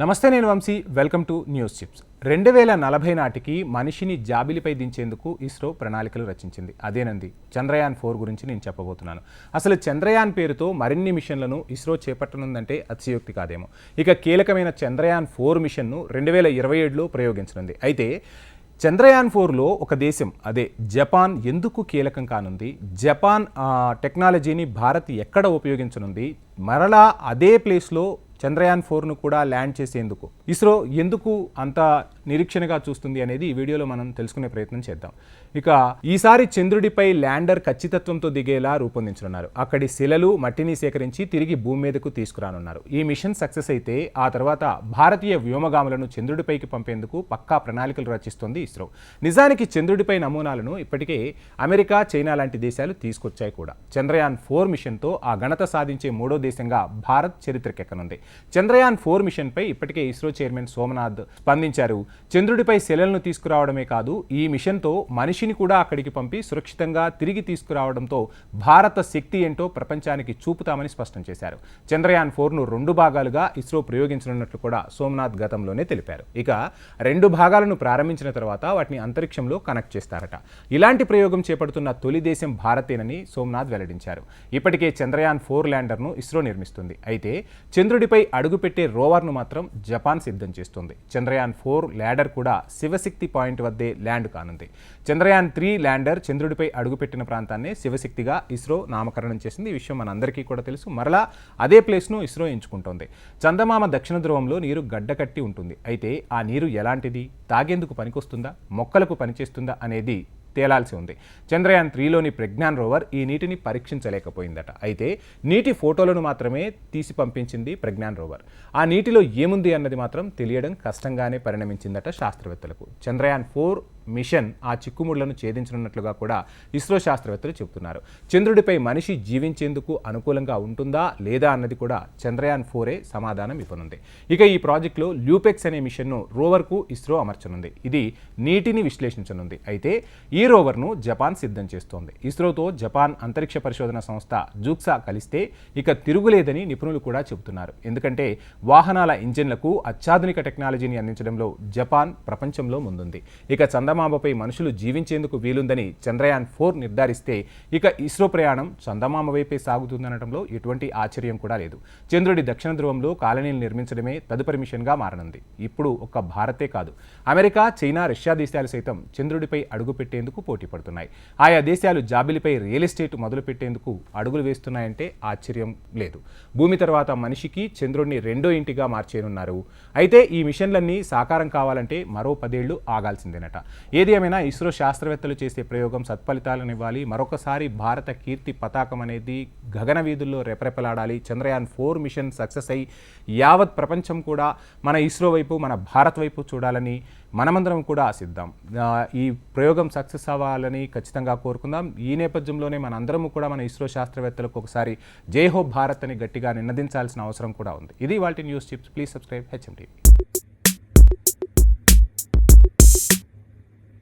నమస్తే నేను Vamshi welcome to news chips. రెండు వేల నలభై నాటికి మనిషిని జాబిలిపై దించేందుకు ఇస్రో ప్రణాళికలు రచించింది. అదేనంది చంద్రయాన్ ఫోర్ గురించి నేను చెప్పబోతున్నాను. అసలు చంద్రయాన్ పేరుతో మరిన్ని మిషన్లను ఇస్రో చేపట్టనుందంటే అతిశయోక్తి కాదేమో. ఇక కీలకమైన చంద్రయాన్ ఫోర్ మిషన్ను రెండు వేల ఇరవై ఏడులో ప్రయోగించనుంది. అయితే చంద్రయాన్ ఫోర్లో ఒక దేశం అదే జపాన్ ఎందుకు కీలకం కానుంది? జపాన్ టెక్నాలజీని భారత్ ఎక్కడ ఉపయోగించనుంది? మరలా అదే ప్లేస్లో చంద్రయాన్ ఫోర్ను కూడా ల్యాండ్ చేసేందుకు. ఇస్రో ఎందుకు అంత నిరీక్షణగా చూస్తుంది అనేది ఈ వీడియోలో మనం తెలుసుకునే ప్రయత్నం చేద్దాం. ఇక ఈసారి చంద్రుడిపై ల్యాండర్ ఖచ్చితత్వంతో దిగేలా రూపొందించనున్నారు. అక్కడి శిలలు మట్టిని సేకరించి తిరిగి భూమి మీదకు తీసుకురానున్నారు. ఈ మిషన్ సక్సెస్ అయితే ఆ తర్వాత భారతీయ వ్యోమగాములను చంద్రుడిపైకి పంపేందుకు పక్కా ప్రణాళికలు రచిస్తోంది ఇస్రో. నిజానికి చంద్రుడిపై నమూనాలను ఇప్పటికే అమెరికా చైనా లాంటి దేశాలు తీసుకొచ్చాయి కూడా. చంద్రయాన్ ఫోర్ మిషన్తో ఆ ఘనత సాధించే మూడో దేశంగా భారత్ చరిత్రకెక్కనుంది. చంద్రయాన్ ఫోర్ మిషన్పై ఇప్పటికే ఇస్రో చైర్మన్ సోమనాథ్ స్పందించారు. చంద్రుడిపై శిలలను తీసుకురావడమే కాదు ఈ మిషన్తో మనిషిని కూడా అక్కడికి పంపి సురక్షితంగా తిరిగి తీసుకురావడంతో భారత శక్తి ఏంటో ప్రపంచానికి చూపుతామని స్పష్టం చేశారు. చంద్రయాన్ ఫోర్ను రెండు భాగాలుగా ఇస్రో ప్రయోగించనున్నట్లు కూడా సోమనాథ్ గతంలోనే తెలిపారు. ఇక రెండు భాగాలను ప్రారంభించిన తర్వాత వాటిని అంతరిక్షంలో కనెక్ట్ చేస్తారట. ఇలాంటి ప్రయోగం చేపడుతున్న తొలి దేశం భారతేనని సోమనాథ్ వెల్లడించారు. ఇప్పటికే చంద్రయాన్ ఫోర్ ల్యాండర్ను ఇస్రో నిర్మిస్తుంది. అయితే చంద్రుడిపై అడుగుపెట్టే రోవర్ను మాత్రం జపాన్ సిద్ధం చేస్తుంది. చంద్రయాన్ ఫోర్ ల్యాండర్ కూడా శివశక్తి పాయింట్ వద్దే ల్యాండ్ కానుంది. చంద్రయాన్ త్రీ ల్యాండర్ చంద్రుడిపై అడుగుపెట్టిన ప్రాంతాన్ని శివశక్తిగా ఇస్రో నామకరణం చేసింది. ఈ విషయం మనందరికీ కూడా తెలుసు. మరలా అదే ప్లేస్ను ఇస్రో ఎంచుకుంటోంది. చందమామ దక్షిణ ధ్రువంలో నీరు గడ్డకట్టి ఉంటుంది. అయితే ఆ నీరు ఎలాంటిది? తాగేందుకు పనికొస్తుందా? మొక్కలకు పనిచేస్తుందా? అనేది తేలాల్సి ఉంది. చంద్రయాన్ త్రీలోని ప్రజ్ఞాన్ రోవర్ ఈ నీటిని పరీక్షించలేకపోయిందట. అయితే నీటి ఫోటోలను మాత్రమే తీసి పంపించింది ప్రజ్ఞాన్ రోవర్. ఆ నీటిలో ఏముంది అన్నది మాత్రం తెలియడం కష్టంగానే పరిణమించిందట శాస్త్రవేత్తలకు. చంద్రయాన్ ఫోర్ మిషన్ ఆ చిక్కుముళ్ళను ఛేదించనున్నట్లుగా కూడా ఇస్రో శాస్త్రవేత్తలు చెబుతున్నారు. చంద్రుడిపై మనిషి జీవించేందుకు అనుకూలంగా ఉంటుందా లేదా అన్నది కూడా చంద్రయాన్ ఫోరే సమాధానం ఇవ్వనుంది. ఇక ఈ ప్రాజెక్టులో ల్యూపెక్స్ అనే మిషన్ను రోవర్కు ఇస్రో అమర్చనుంది. ఇది నీటిని విశ్లేషించనుంది. అయితే ఈ రోవర్ను జపాన్ సిద్ధం చేస్తోంది. ఇస్రోతో జపాన్ అంతరిక్ష పరిశోధన సంస్థ జూక్సా కలిస్తే ఇక తిరుగులేదని నిపుణులు కూడా చెబుతున్నారు. ఎందుకంటే వాహనాల ఇంజిన్లకు అత్యాధునిక టెక్నాలజీని అందించడంలో జపాన్ ప్రపంచంలో ముందుంది. ఇక చందమామపై మనుషులు జీవించేందుకు వీలుందని చంద్రయాన్ ఫోర్ నిర్ధారిస్తే ఇక ఇస్రో ప్రయాణం చందమామ వైపే సాగుతుందనడంలో ఎటువంటి ఆశ్చర్యం కూడా లేదు. చంద్రుడి దక్షిణ ధ్రువంలో కాలనీలు నిర్మించడమే తదుపరి మిషన్గా మారనుంది. ఇప్పుడు ఒక్క భారతే కాదు. అమెరికా చైనా రష్యా దేశాలు సైతం చంద్రుడిపై అడుగు పెట్టేందుకు పోటీ పడుతున్నాయి. ఆయా దేశాలు జాబిలిపై రియల్ ఎస్టేట్ మొదలు పెట్టేందుకు అడుగులు వేస్తున్నాయంటే ఆశ్చర్యం లేదు. భూమి తర్వాత మనిషికి చంద్రుడిని రెండో ఇంటిగా మార్చేనున్నారు అయితే ఈ మిషన్లన్నీ సాకారం కావాలంటే మరో పదేళ్ళు ఆగాల్సిందేనట. ఏది ఏమైనా ఇస్రో శాస్త్రవేత్తలు చేసే ప్రయోగం సత్ఫలితాలను ఇవ్వాలి. మరొకసారి భారత కీర్తి పతాకం అనేది గగన వీధుల్లో రెపరెపలాడాలి. చంద్రయాన్ ఫోర్ మిషన్ సక్సెస్ అయ్యి యావత్ ప్రపంచం కూడా మన ఇస్రో వైపు మన భారత్ వైపు చూడాలని మనమందరం కూడా ఆశిద్దాం. ఈ ప్రయోగం సక్సెస్ అవ్వాలని ఖచ్చితంగా కోరుకుందాం. ఈ నేపథ్యంలోనే మనందరము కూడా మన ఇస్రో శాస్త్రవేత్తలకు ఒకసారి జై హో భారత్ అని గట్టిగా నినదించాల్సిన అవసరం కూడా ఉంది. ఇది వాటి news chips. Please subscribe HM TV